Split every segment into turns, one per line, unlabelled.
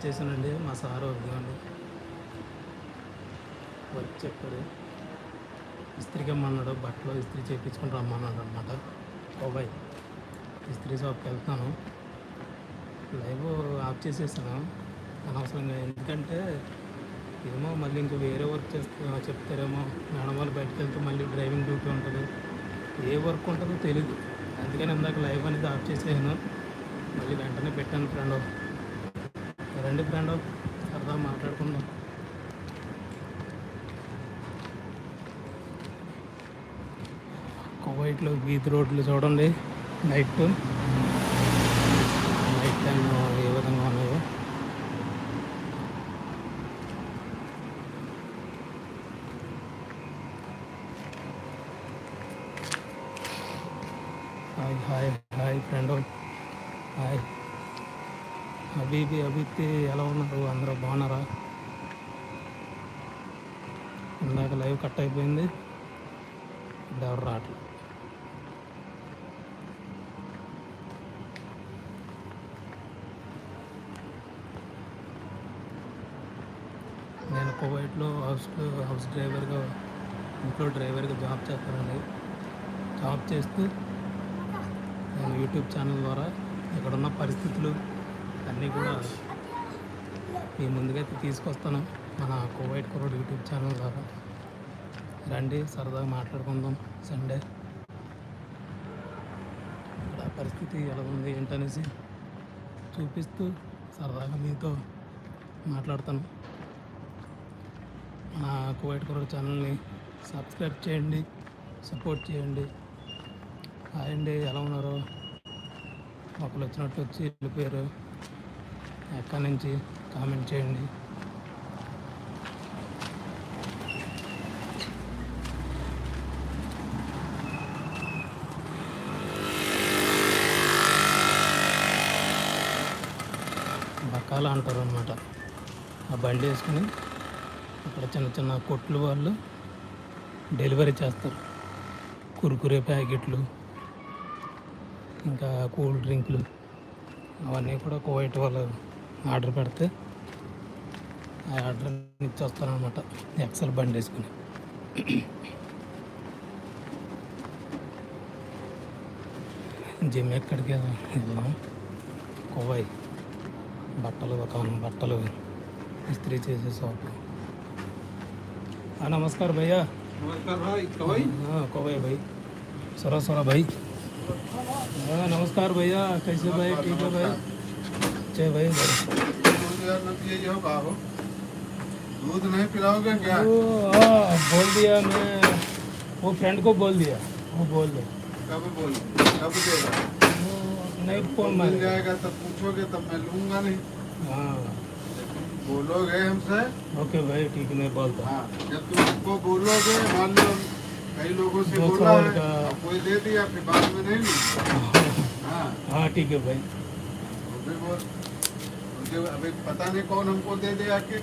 వచ్చేసానండి మా సారు ఇదిగోండి. వర్క్ చెప్పాడు. ఇస్త్రీకి ఇమ్మన్నాడు బట్టలు ఇస్త్రీ చేయించుకుని రమ్మన్నాడు అనమాట బాయ్ ఇస్త్రీ షాప్కి వెళ్తాను లైవ్ ఆఫ్ చేసేసాను. అనవసరంగా ఎందుకంటే ఏమో మళ్ళీ ఇంకా వేరే వర్క్ చేస్తా చెప్తారేమో. మేడం వాళ్ళు బయటకు వెళ్తే మళ్ళీ డ్రైవింగ్ డ్యూటీ ఉంటుంది. ఏ వర్క్ ఉంటుందో తెలియదు అందుకని ఇందాక లైవ్ అనేది ఆఫ్ చేసేసాను. మళ్ళీ వెంటనే పెట్టాను ఫ్రెండ్. రండి ఫ్రెండ్. సరదా మాట్లాడుకుందాం. కువైట్లో వీధి రోడ్లు చూడండి. నైట్. నైట్ టైం ఏ విధంగా ఉన్నాయో hi hi hi friend hi అభిబి అభితి ఎలా ఉన్నారు? అందరూ బాగున్నారా? ఇందాక లైవ్ కట్ అయిపోయింది. ఇప్పుడు ఎవరు రావట్లేదు నేను కువైట్లో హౌస్ హౌస్ డ్రైవర్గా ఇంట్లో డ్రైవర్గా జాబ్ చేస్తానండి. జాబ్ చేస్తూ నేను యూట్యూబ్ ఛానల్ ద్వారా ఇక్కడున్న పరిస్థితులు అన్నీ కూడా మీ ముందుకైతే తీసుకొస్తాను. మన కువైట్ కుర్రోడ్ యూట్యూబ్ ఛానల్ ద్వారా. రండి సరదాగా మాట్లాడుకుందాం. సండే. ఇక్కడ పరిస్థితి ఎలా ఉంది ఏంటనేసి చూపిస్తూ సరదాగా మీతో మాట్లాడతాను. మన కువైట్ కుర్రోడ్ ఛానల్ని సబ్స్క్రైబ్ చేయండి సపోర్ట్ చేయండి. హాయ్ అండి ఎలా ఉన్నారు? ఒకరు వచ్చినట్టు వచ్చి వెళ్ళిపోయారు. ఎక్కడి నుంచి కామెంట్ చేయండి. బకాల అంటారు అనమాట ఆ బండి వేసుకుని అక్కడ చిన్న చిన్న కొట్లు వాళ్ళు డెలివరీ చేస్తారు. కురుకురే ప్యాకెట్లు ఇంకా కూల్ డ్రింక్లు అవన్నీ కూడా కువైట్ వాళ్ళు ఆర్డర్ పెడితే ఆ ఆర్డర్ ఇచ్చేస్తారనమాట ఎక్సెల్ బండి వేసుకుని జిమ్ ఎక్కడికి వెళ్దాం కువై బట్టలు ఒక బట్టలు ఇస్త్రీ చేసే షాప్ నమస్కారం భయ్యా
नमस्कार भाई कवई
हाँ कौवे भाई सरा सरा भाई हाँ नमस्कार भैया कैसे भाई ठीक है भाई जय भाई।
दूध नहीं पिलाओगे क्या?
वो हाँ बोल दिया मैं। वो फ्रेंड को बोल दिया। वो बोल दो।
कब बोल? कब देगा
नहीं फ़ोन
मिल जाएगा तब पूछोगे तब मैं लूँगा नहीं।
हाँ।
बोलोगे हमसे?
ओके भाई ठीक है मैं बोलता हूँ।
जब तुम हमको बोलोगे मान लो कई लोगों से बोला है कोई दे दिया फिर बाद में नहीं हाँ।
हाँ ठीक है भाई।
तो फिर वो उनके अभी पता नहीं कौन हमको दे दे आके।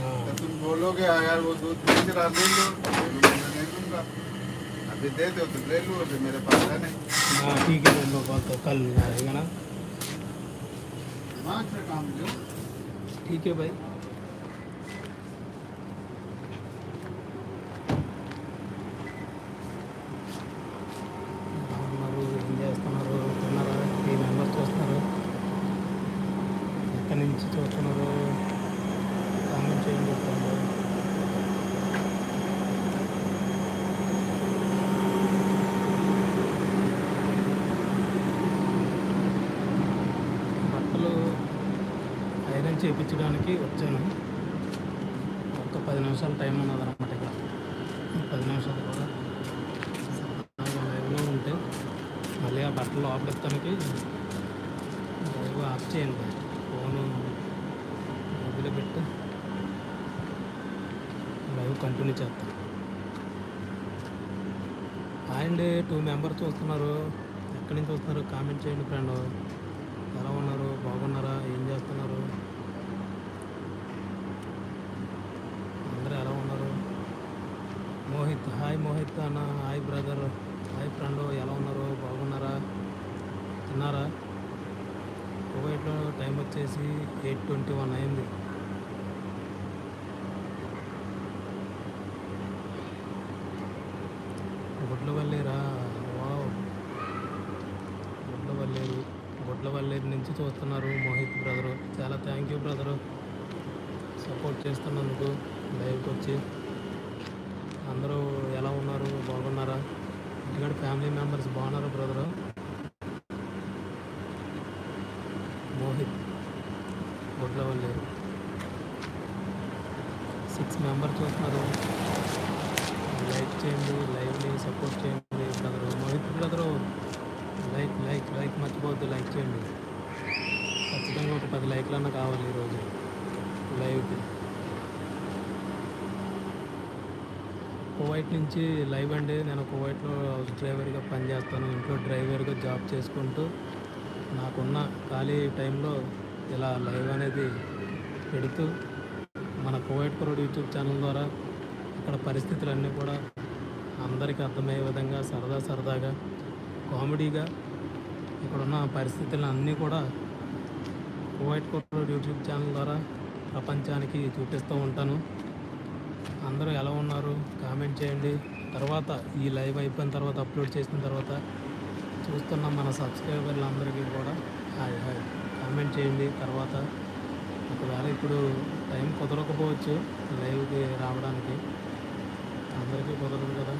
हाँ।
तो तुम बोलोगे "हाँ यार वो दूध बेच रहा ले लो। नहीं लूँगा अभी दे दो तो ले लो अभी मेरे पास है नहीं।
हाँ ठीक है ले लो तो कल आएगा ना।
दिमाग से काम लो
ठीक है भाई। చేయించడానికి వచ్చాను. ఒక పది నిమిషాలు టైం ఉన్నది అనమాట ఇక్కడ. పది నిమిషాలు కూడా. లైవ్లో ఉంటే మళ్ళీ ఆ బట్టలు ఆపడెత్తానికి లైవ్ ఆఫ్ చేయండి. ఫోను మొబైల్ పెట్టి లైవ్ కంటిన్యూ చేస్తాను. హాయ్ అండి. టూ మెంబర్స్ చూస్తున్నారు. ఎక్కడి నుంచి వస్తున్నారు? కామెంట్ చేయండి ఫ్రెండ్ ఎలా ఉన్నారు బాగున్నారా ఏం చేస్తున్నారు అందరూ ఎలా ఉన్నారు మోహిత్ హాయ్ మోహిత్ అన్న హాయ్ బ్రదర్ హాయ్ ఫ్రెండ్ ఎలా ఉన్నారు బాగున్నారా తిన్నారా? కువైట్లో టైం వచ్చేసి ఎయిట్ ట్వంటీ వన్ అయింది. గుడ్లవల్లేరా? వావ్. గుడ్ల వల్లేరు నుంచి చూస్తున్నారు మోహిత్ బ్రదరు. చాలా థ్యాంక్ యూ బ్రదరు. సపోర్ట్ చేస్తున్నందుకు లైవ్కి వచ్చి అందరూ ఎలా ఉన్నారు? బాగున్నారా? ఎందుకంటే ఫ్యామిలీ మెంబర్స్ బాగున్నారు brother? Mohit. Gudlavalleru six members చూస్తున్నారు. లైక్ చేయండి లైవ్ని సపోర్ట్ చేయండి brother. Mohit brother like like like మర్చిపోవద్దు లైక్ చేయండి. ఖచ్చితంగా ఒక పది లైక్లన్నా కావాలి ఈరోజు లైవ్కి. కువైట్ నుంచి లైవ్ అండి. నేను కువైట్లో హౌస్ డ్రైవర్గా పనిచేస్తాను. ఇంట్లో డ్రైవర్గా జాబ్ చేసుకుంటూ నాకున్న ఖాళీ టైంలో ఇలా లైవ్ అనేది పెడుతూ మన కువైట్ కురోడ్ యూట్యూబ్ ఛానల్ ద్వారా ఇక్కడ పరిస్థితులన్నీ కూడా అందరికీ అర్థమయ్యే విధంగా సరదా సరదాగా కామెడీగా ఇక్కడున్న పరిస్థితులను అన్నీ కూడా కువైట్ కురోడ్ యూట్యూబ్ ఛానల్ ద్వారా ప్రపంచానికి చూపిస్తూ ఉంటాను. అందరూ ఎలా ఉన్నారు? కామెంట్ చేయండి. తర్వాత ఈ లైవ్ అయిపోయిన తర్వాత అప్లోడ్ చేసిన తర్వాత చూస్తున్న మన సబ్స్క్రైబర్లందరికీ కూడా హాయ్ హాయ్. కామెంట్ చేయండి. తర్వాత ఒకవేళ ఇప్పుడు టైం కుదరకపోవచ్చు లైవ్కి రావడానికి. అందరికీ కుదరదు కదా.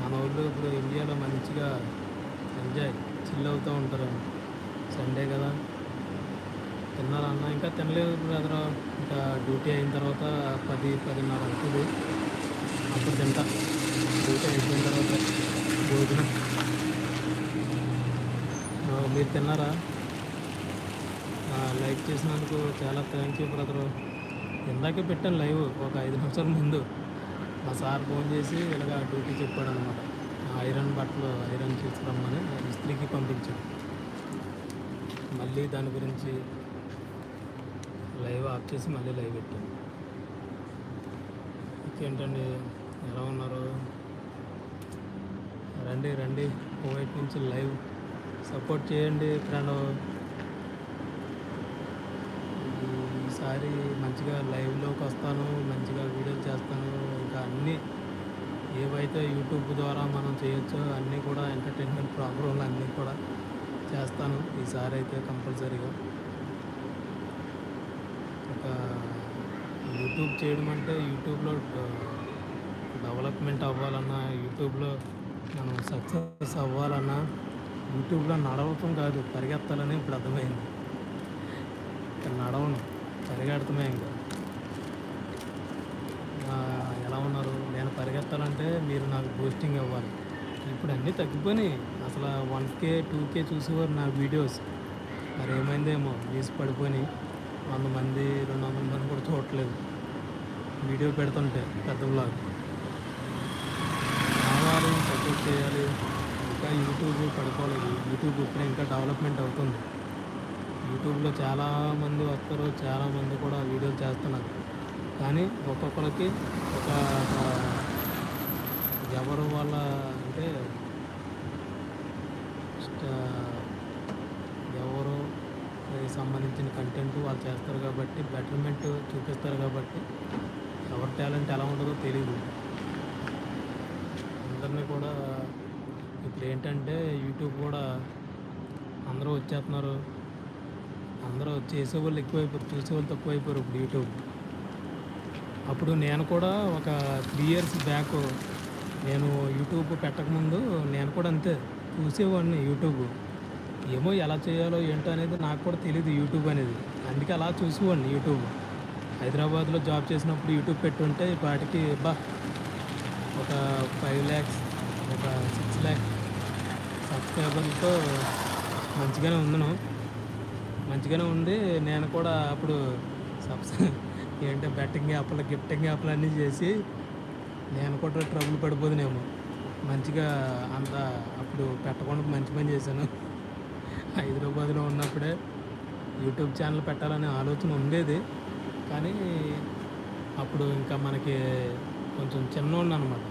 మన ఊళ్ళో ఇప్పుడు ఇండియాలో మంచిగా ఎంజాయ్ చిల్ అవుతూ ఉంటారు. సండే కదా. తిన్నారా అన్న ఇంకా తినలేదు బ్రదర్. ఇంకా డ్యూటీ అయిన తర్వాత పది పదిన్నర అవుతుంది. అప్పుడు తింటా. డ్యూటీ అయిపోయిన తర్వాత భోజనం. మీరు తిన్నారా? లైక్ చేసినందుకు చాలా థ్యాంక్ యూ బ్రదరు. ఇందాకే పెట్టాను లైవ్ ఒక ఐదు నిమిషాల ముందు. మా సార్ ఫోన్ చేసి ఇలాగ డ్యూటీ చెప్పాడు అనమాట ఐరన్ బట్టలు ఐరన్ తీసుకురమ్మని ఇస్త్రీకి పంపించాడు. మళ్ళీ దాని గురించి లైవ్ ఆఫ్ చేసి మళ్ళీ లైవ్ పెట్టాను. ఇంకేంటండి? ఎలా ఉన్నారు? రండి రండి. కువైట్ నుంచి లైవ్ సపోర్ట్ చేయండి ఫ్రెండ్. ఈసారి మంచిగా లైవ్లోకి వస్తాను మంచిగా వీడియోలు చేస్తాను. ఇంకా అన్నీ ఏవైతే యూట్యూబ్ ద్వారా మనం చేయొచ్చో అన్నీ కూడా ఎంటర్టైన్మెంట్ ప్రోగ్రాంలు అన్నీ కూడా చేస్తాను. ఈసారి అయితే కంపల్సరీగా. యూట్యూబ్ చేయడం అంటే యూట్యూబ్లో డెవలప్మెంట్ అవ్వాలన్నా యూట్యూబ్లో మనం సక్సెస్ అవ్వాలన్నా యూట్యూబ్లో నడవటం కాదు పరిగెత్తాలని ఇప్పుడు అర్థమైంది. నడవను పరిగెడతామే ఇంకా. ఎలా ఉన్నారు? నేను పరిగెత్తాలంటే మీరు నాకు బూస్టింగ్ ఇవ్వాలి. ఇప్పుడు అన్నీ తగ్గిపోయినాయి. అసలు వన్ కే టూ కే చూసేవారు నా వీడియోస్. మరి ఏమైందేమో వీసి పడిపోయినాయి. వంద మంది రెండు వందల మంది కూడా చూడట్లేదు. వీడియో పెడుతుంటే పెద్ద బ్లాగ్ కావాలి సపోర్ట్ చేయాలి. ఇంకా యూట్యూబ్ పడుకోలేదు. యూట్యూబ్ ఇప్పుడు ఇంకా డెవలప్మెంట్ అవుతుంది. యూట్యూబ్లో చాలామంది వస్తారు చాలామంది కూడా వీడియోలు చేస్తున్నారు. కానీ ఒక్కొక్కరికి ఒక ఎవరు వాళ్ళ అంటే సంబంధించిన కంటెంట్ వాళ్ళు చేస్తారు కాబట్టి బెటర్మెంట్ చూపిస్తారు కాబట్టి ఎవరి టాలెంట్ ఎలా ఉంటుందో తెలియదు అందరినీ కూడా ఇప్పుడు ఏంటంటే యూట్యూబ్ కూడా అందరూ వచ్చేస్తున్నారు. అందరూ చేసేవాళ్ళు ఎక్కువైపోయారు చూసేవాళ్ళు తక్కువైపోయారు ఇప్పుడు యూట్యూబ్ అప్పుడు నేను కూడా ఒక త్రీ ఇయర్స్ బ్యాక్ నేను యూట్యూబ్ పెట్టకముందు నేను కూడా అంతే చూసేవాడిని యూట్యూబ్ ఏమో ఎలా చేయాలో ఏంటో అనేది నాకు కూడా తెలియదు యూట్యూబ్ అనేది. అందుకే అలా చూసేవాడిని యూట్యూబ్. హైదరాబాద్లో జాబ్ చేసినప్పుడు యూట్యూబ్ పెట్టుంటే వాటికి బా ఒక ఫైవ్ ల్యాక్స్ ఒక సిక్స్ ల్యాక్స్ సబ్స్క్రైబర్లతో మంచిగానే ఉన్నాను మంచిగానే ఉంది. నేను కూడా అప్పుడు సబ్స్ ఏంటో బెట్టింగ్ యాప్లు గిఫ్టింగ్ యాప్లు అన్నీ చేసి నేను కూడా ట్రబుల్ పడిపోదునేమో. మంచిగా అంత అప్పుడు పెట్టకుండా మంచి పని చేశాను. హైదరాబాద్లో ఉన్నప్పుడే యూట్యూబ్ ఛానల్ పెట్టాలనే ఆలోచన ఉండేది. కానీ అప్పుడు ఇంకా మనకి కొంచెం చిన్నోడిని అనమాట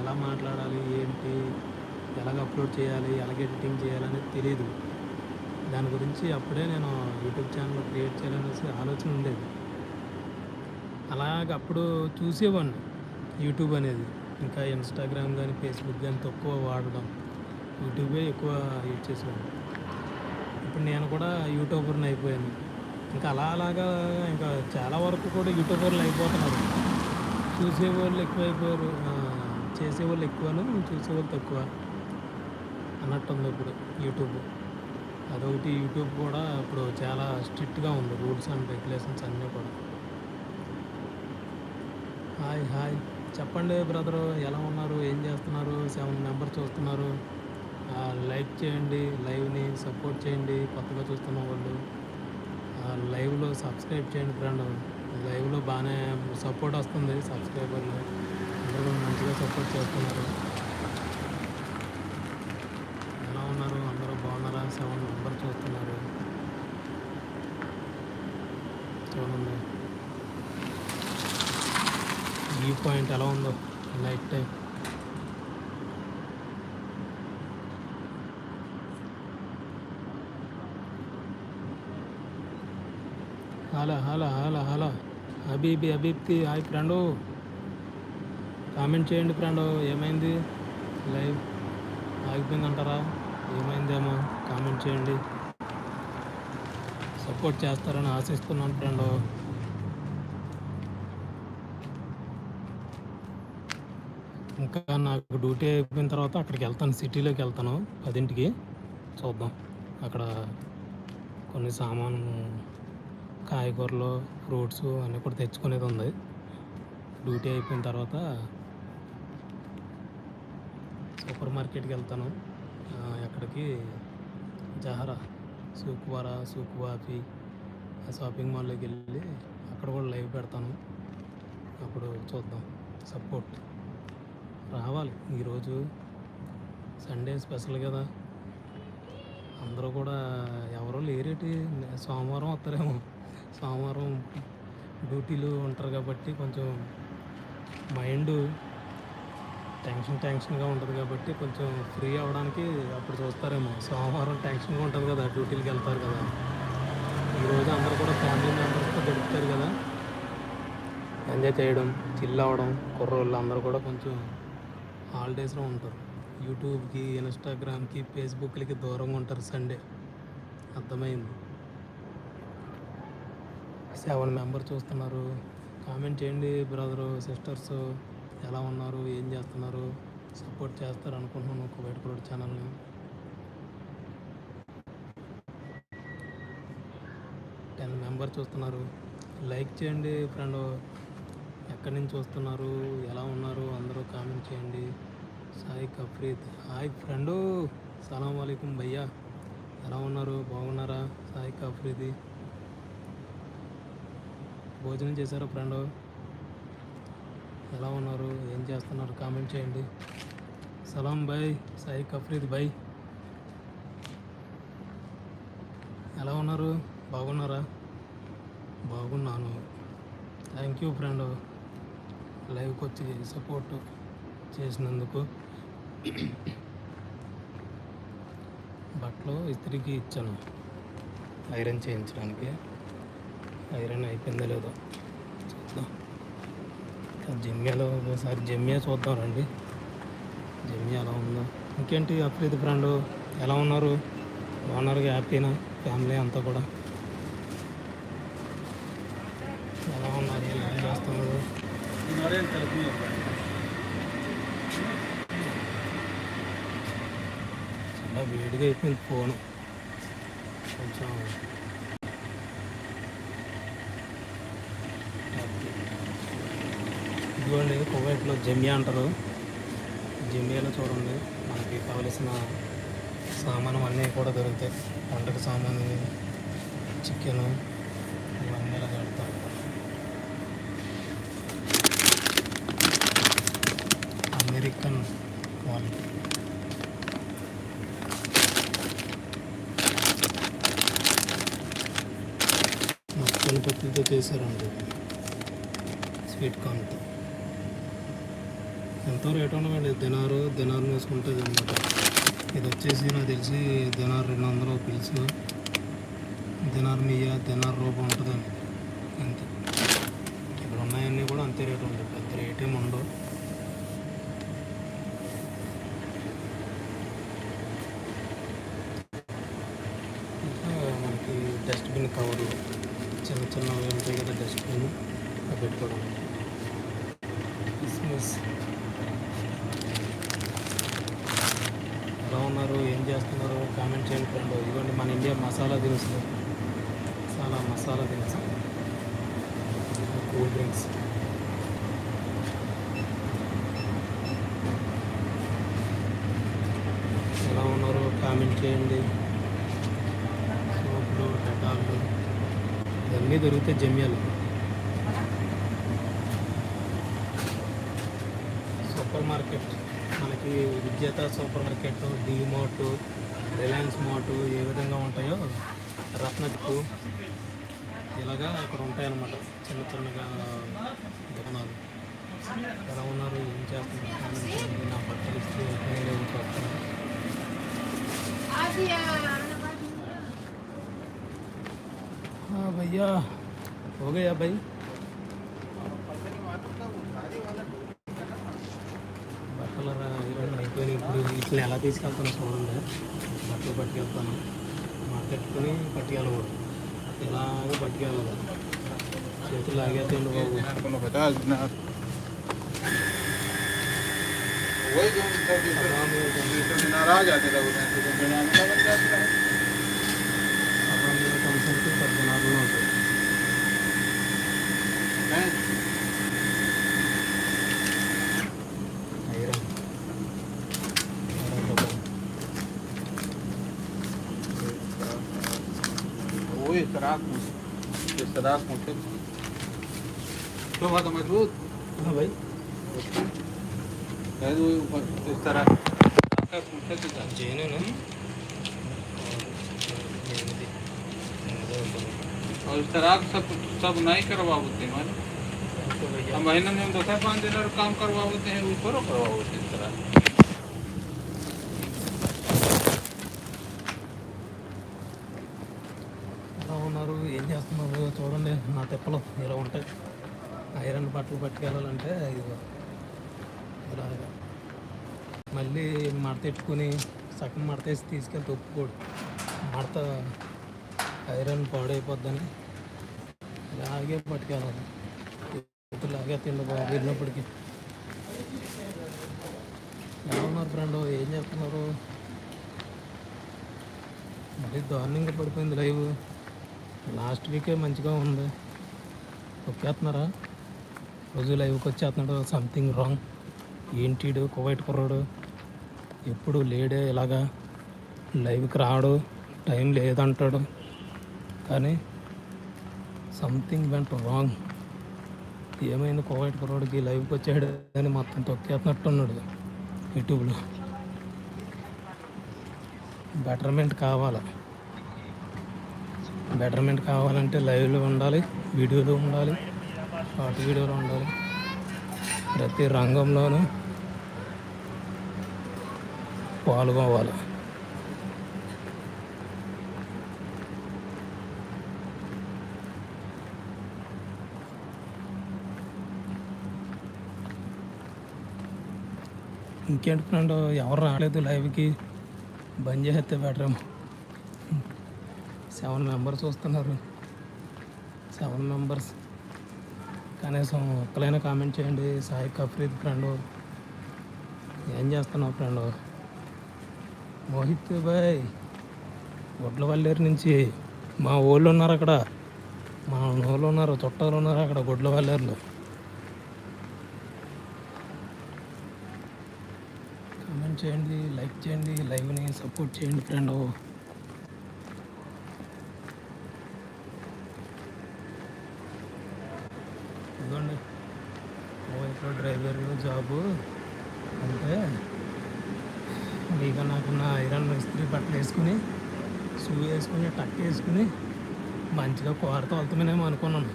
ఎలా మాట్లాడాలి ఏంటి ఎలాగ అప్లోడ్ చేయాలి ఎలాగ ఎడిటింగ్ చేయాలనేది తెలియదు దాని గురించి అప్పుడే నేను యూట్యూబ్ ఛానల్ క్రియేట్ చేయాలనేసి ఆలోచన ఉండేది. అలాగ అప్పుడు చూసేవాడిని యూట్యూబ్ అనేది. ఇంకా ఇన్స్టాగ్రామ్ కానీ ఫేస్బుక్ కానీ తక్కువ వాడడం యూట్యూబే ఎక్కువ యూజ్ చేసేవాడిని. ఇప్పుడు నేను కూడా యూట్యూబర్ని అయిపోయాను. ఇంకా అలా అలాగా ఇంకా చాలా వరకు కూడా యూట్యూబర్లు అయిపోతున్నారు. చూసేవాళ్ళు ఎక్కువైపోయారు. చేసేవాళ్ళు ఎక్కువను చూసేవాళ్ళు తక్కువ అన్నట్టుంది ఇప్పుడు యూట్యూబ్. అదొకటి యూట్యూబ్ కూడా ఇప్పుడు చాలా స్ట్రిక్ట్గా ఉంది. రూల్స్ అండ్ రెగ్యులేషన్స్ అన్నీ కూడా. Hi hi. చెప్పండి బ్రదరు ఎలా ఉన్నారు? ఏం చేస్తున్నారు? సెవెన్ మెంబర్స్ చూస్తున్నారు. లైక్ చేయండి లైవ్ని సపోర్ట్ చేయండి కొత్తగా చూస్తున్న వాళ్ళు. ఆ, లైవ్లో సబ్స్క్రైబ్ చేయండి ఫ్రెండ్. లైవ్లో బాగానే సపోర్ట్ వస్తుంది సబ్స్క్రైబర్లు. అందరూ మంచిగా సపోర్ట్ చేస్తున్నారు. ఎలా ఉన్నారు? అందరూ బాగున్నారా? సెవెన్ మెంబర్ చూస్తున్నారు. చూడండి. వ్యూ పాయింట్ ఎలా ఉందో? Night time. Hello hello hello hello అబీబి హబీబ్కి హాయ్ ఫ్రెండు కామెంట్ చేయండి ఫ్రెండు ఏమైంది? లైవ్ ఆగిపోయిందంటారా? ఏమైందేమో? కామెంట్ చేయండి. సపోర్ట్ చేస్తారని ఆశిస్తున్నాను ఫ్రెండు ఇంకా నాకు డ్యూటీ అయిపోయిన తర్వాత అక్కడికి వెళ్తాను సిటీలోకి వెళ్తాను పదింటికి. చూద్దాం. అక్కడ కొన్ని సామాను కాయగూరలు ఫ్రూట్స్ అన్నీ కూడా తెచ్చుకునేది ఉంది. డ్యూటీ అయిపోయిన తర్వాత సూపర్ మార్కెట్కి వెళ్తాను. ఎక్కడికి? జహరా సూకువారా సూకువాఫీ ఆ షాపింగ్ మాల్లోకి వెళ్ళి అక్కడ కూడా లైవ్ పెడతాను. అప్పుడు చూద్దాం. సపోర్ట్. రావాలి. ఈరోజు సండే స్పెషల్ కదా. అందరూ కూడా ఎవరో లేరేటి? సోమవారం వస్తారేమో. సోమవారం డ్యూటీలు ఉంటారు కాబట్టి కొంచెం మైండ్ టెన్షన్ టెన్షన్గా ఉంటుంది కాబట్టి కొంచెం ఫ్రీ అవ్వడానికి అప్పుడు చూస్తారేమో. సోమవారం టెన్షన్గా ఉంటుంది కదా డ్యూటీలకు వెళ్తారు కదా. ఈరోజు అందరూ కూడా ఫ్యామిలీ మెంబర్స్తో గడుపుతారు కదా. ఎంజాయ్ చేయడం చిల్ అవ్వడం కుర్రోళ్ళు అందరూ కూడా కొంచెం హాలిడేస్లో ఉంటారు. యూట్యూబ్కి ఇన్స్టాగ్రామ్కి ఫేస్బుక్లకి దూరంగా ఉంటారు సండే. అర్థమైంది? సెవెన్ మెంబర్ చూస్తున్నారు. కామెంట్ చేయండి బ్రదరు సిస్టర్స్ ఎలా ఉన్నారు ఏం చేస్తున్నారు సపోర్ట్ చేస్తారు అనుకుంటున్నాను ఒక బయటపడు ఛానల్ని. టెన్ మెంబర్ చూస్తున్నారు. లైక్ చేయండి ఫ్రెండ్. ఎక్కడి నుంచి చూస్తున్నారు ఎలా ఉన్నారు అందరూ కామెంట్ చేయండి. సాయి కఫ్రీద్ హాయ్ ఫ్రెండు. సలాం వాలేకుం భయ్యా. ఎలా ఉన్నారు? బాగున్నారా? సాయి కఫ్రీది భోజనం చేశారు ఫ్రెండ్. ఎలా ఉన్నారు? ఏం చేస్తున్నారు? కామెంట్ చేయండి. సలాం బాయ్ సాయి కఫ్రీద్ బాయ్. ఎలా ఉన్నారు? బాగున్నారా? బాగున్నాను. Thank you friend. లైవ్కి వచ్చి సపోర్ట్ చేసినందుకు. బట్టలు ఇస్త్రీకి ఇచ్చాను. ఐరన్ చేయించడానికి. ఐరన్ అయిపోయిందో లేదో చూద్దాం. జమ్యాలో ఒకసారి జమ్యా చూద్దాం రండి. జమ్యా ఎలా ఉందో. ఇంకేంటి అప్రీతి ఫ్రెండ్? ఎలా ఉన్నారు? బాగున్నారు హ్యాపీనా? ఫ్యామిలీ అంతా కూడా? ఎలా ఉన్నారు? ఏం చేస్తున్నారు? చాలా వేడిగా అయిపోయింది ఫోను. కొంచెం ఇదిగోండి కువైట్లో జమియా అంటారు. జమియాలో చూడండి మనకి కావలసిన సామానం అన్నీ కూడా దొరుకుతాయి. వంటకి సామాను చికెన్ ఇవన్నీ ఇలా దొరుకుతాయి. American quality. మొత్తం పత్తితో చేశారండి. స్వీట్ కార్న్తో ఎంతో రేట్ ఉండవండి దినారు దినారు వేసుకుంటుంది అనమాట ఇది వచ్చేసి నాకు తెలిసి దినారు రెండు వందలు పిలుసు దినార్ మియా దినార్ రూపం ఉంటుంది అంతే. ఇక్కడ ఉన్నాయన్నీ కూడా అంతే రేటు ఉంటాయి. పెద్ద రేట్ ఏమి ఉండవు. ఇంకా మనకి డస్ట్బిన్ కవర్ చిన్న చిన్నవి ఉంటాయి కదా డస్ట్బిన్ పెట్టుకోవడం. క్రిస్మస్ ఎలా ఉన్నారు ఏం చేస్తున్నారు కామెంట్ చేయండి ఫ్రెండ్ ఇదిగోండి మన ఇండియా మసాలా దినుసులు చాలా మసాలా దినుసులు కూల్ డ్రింక్స్. ఎలా ఉన్నారు కామెంట్ చేయండి. సోపులు డెటాలు ఇవన్నీ దొరికితే జమ్యాలు. Super market. మనకి విద్యత super market DMart Reliance mart ఏ విధంగా ఉంటాయో రత్నకు ఇలాగా ఇక్కడ ఉంటాయన్నమాట చిన్న చిన్నగా దుకాణాలు ఎలా ఉన్నారు ఏం చేస్తున్నారు కామెంట్ చేయండి. నా బట్టలు ఇస్తే లేవు చూస్తాను हाँ भैया हो गया भाई బట్టలు ఎలా తీసుకెళ్తాను చూడండి బట్టలు పట్టుకెళ్తాను మడతెట్టుకుని పట్టుకెళ్ళకూడదు ఇలాగ పట్టుకెళ్ళదు చేతులు లాగేతండి బాబు
పద్నాలుగులో ఉంటుంది કદાચ મોટે તો વાત તમે જો હા ભાઈ है तो वो इस तरह। आपका पूछा तो जैन
है ना?
और इस तरह सब सब नहीं करवा होते हमारे महीने में दस पाँच दिन और काम करवा होते हैं ऊपर करवा होते हैं
ఏం చూడండి నా తిప్పలు ఇలా ఉంటాయి. ఐరన్ బట్టలు పట్టుకెళ్ళాలంటే ఇదిగో ఇలాగా మళ్ళీ మడత ఎట్టుకుని సగం మడతేసి తీసుకెళ్తే ఒప్పుకోడు. మడత ఐరన్ పాడైపోద్దని ఇలాగే పట్టుకెళ్ళాలి. ఇలాగే తిండి బాగా వెళ్ళినప్పటికీ ఎలా ఉన్నారు ఫ్రెండ్? ఏం చెప్తున్నారు మరీ దారుణంగా పడిపోయింది లైవ్. లాస్ట్ వీకే మంచిగా ఉంది. తొక్కేస్తున్నారా? రోజు లైవ్కి వచ్చేస్తున్నాడు. Something wrong. ఏంటిడు? కువైట్ కుర్రాడు. ఎప్పుడు లేడే ఇలాగా. లైవ్కి రాడు. టైం లేదంటాడు. కానీ సంథింగ్ వెంట రాంగ్ ఏమైంది? కువైట్ కుర్రాడికి లైవ్కి వచ్చాడు అని మొత్తం తొక్కేస్తున్నట్టున్నాడు. యూట్యూబ్లో. బెటర్మెంట్ కావాలా? బెటర్మెంట్ కావాలంటే లైవ్లో ఉండాలి వీడియోలో ఉండాలి షార్ట్ వీడియోలో ఉండాలి. ప్రతి రంగంలోనూ పాల్గొవాలి ఇంకేంటి ఫ్రెండ్ ఎవరు రాలేదు లైవ్కి. బంద్ చేస్తే బెటర్ ఏమో సెవెన్ మెంబర్స్ వస్తున్నారు. Seven members. కనీసం ఒక్కలైనా కామెంట్ చేయండి. సాయి కఫ్రీద్ ఫ్రెండ్. ఏం చేస్తున్నావు ఫ్రెండ్? మోహిత్ బాయ్ గుడ్లవల్లేరు నుంచి మా ఊళ్ళు ఉన్నారు అక్కడ. మా ఊళ్ళు ఉన్నారు చుట్టాలు ఉన్నారు అక్కడ గుడ్లవల్లేరులో కామెంట్ చేయండి లైక్ చేయండి లైవ్ని సపోర్ట్ చేయండి ఫ్రెండ్ ఇదిగోండి ఓవైపు బాబు. అంటే ఇక నాకు నా ఐరన్ ఇస్త్రీ బట్టలు వేసుకుని షూ వేసుకుని టక్ వేసుకుని మంచిగా కారు తోలుతామేమో అనుకున్నాను.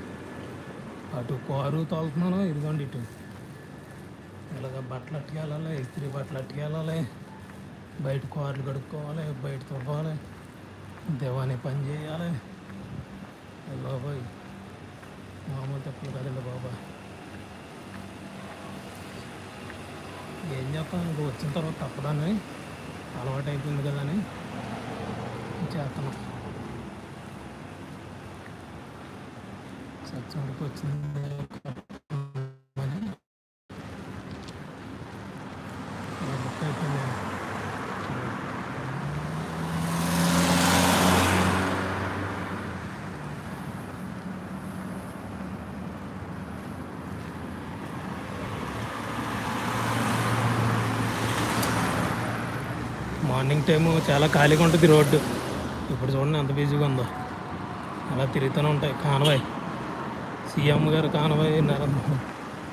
అటు కారు తోలుతున్నాను ఇదిగోండి ఇటు. ఇలాగ బట్టలు అట్టుకెళ్ళాలి ఇస్త్రీ బట్టలు అట్టుకెళ్ళాలి బయట కార్లు కడుక్కోవాలి బయట తువ్వాలి దేవాని పని చేయాలి. బాబాయ్ మామూలు తప్పులు కదండి బాబా. ఏం చేస్తాం? ఇంక వచ్చిన తర్వాత తప్పదని అలవాటు అయిపోయింది కదా అని చేస్తున్నాం సత్సంగకి వచ్చింది అని ఇలా బుక్ అయిపోయింది మార్నింగ్ టైము చాలా ఖాళీగా ఉంటుంది రోడ్డు. ఇప్పుడు చూడండి ఎంత బిజీగా ఉందో. అలా తిరుగుతూనే ఉంటాయి. కానవాయి. సీఎం గారు కానవాయి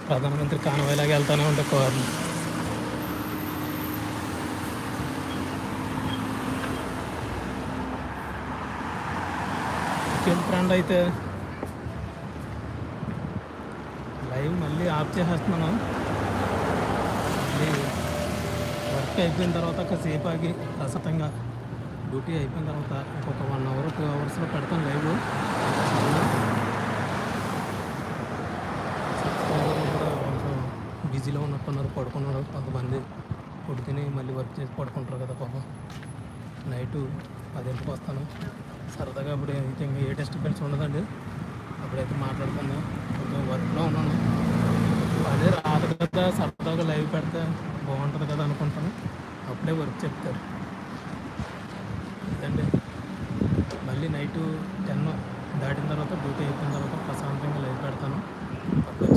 ప్రధానమంత్రి కానవాయ్ లాగా వెళ్తూనే ఉంటాయి కార్లు చిన్న ఫ్రెండ్ అయితే. లైవ్ మళ్ళీ ఆఫ్ చేసేస్తున్నాను మళ్ళీ వర్క్ అయిపోయిన తర్వాత కాసేపు ఆగి ప్రస్తుతంగా డ్యూటీ అయిపోయిన తర్వాత ఇంకొక వన్ అవర్ టూ అవర్స్లో పెడతాం లైవ్. కూడా కొంచెం బిజీలో ఉన్నట్టున్నారు పడుకున్నారు కొంతమంది. పడుకుని మళ్ళీ వర్క్ చేసి పడుకుంటారు కదా పాపం. నైటు పదింటికి వస్తాను. సరదాగా అప్పుడు ఇంకా ఏ డిస్టర్బెన్స్ ఉండదండి. అప్పుడైతే మాట్లాడుకున్నాను కొంచెం వర్క్లో ఉన్నాను. అదే రాదు కదా సరదాగా లైవ్ పెడితే బాగుంటుంది కదా అనుకుంటాను. అప్పుడే వర్క్ చెప్తారు. అదండి మళ్ళీ నైట్ టెన్ దాటిన తర్వాత డ్యూటీ అయిపోయిన తర్వాత ప్రశాంతంగా లైవ్ పెడతాను. అప్పుడు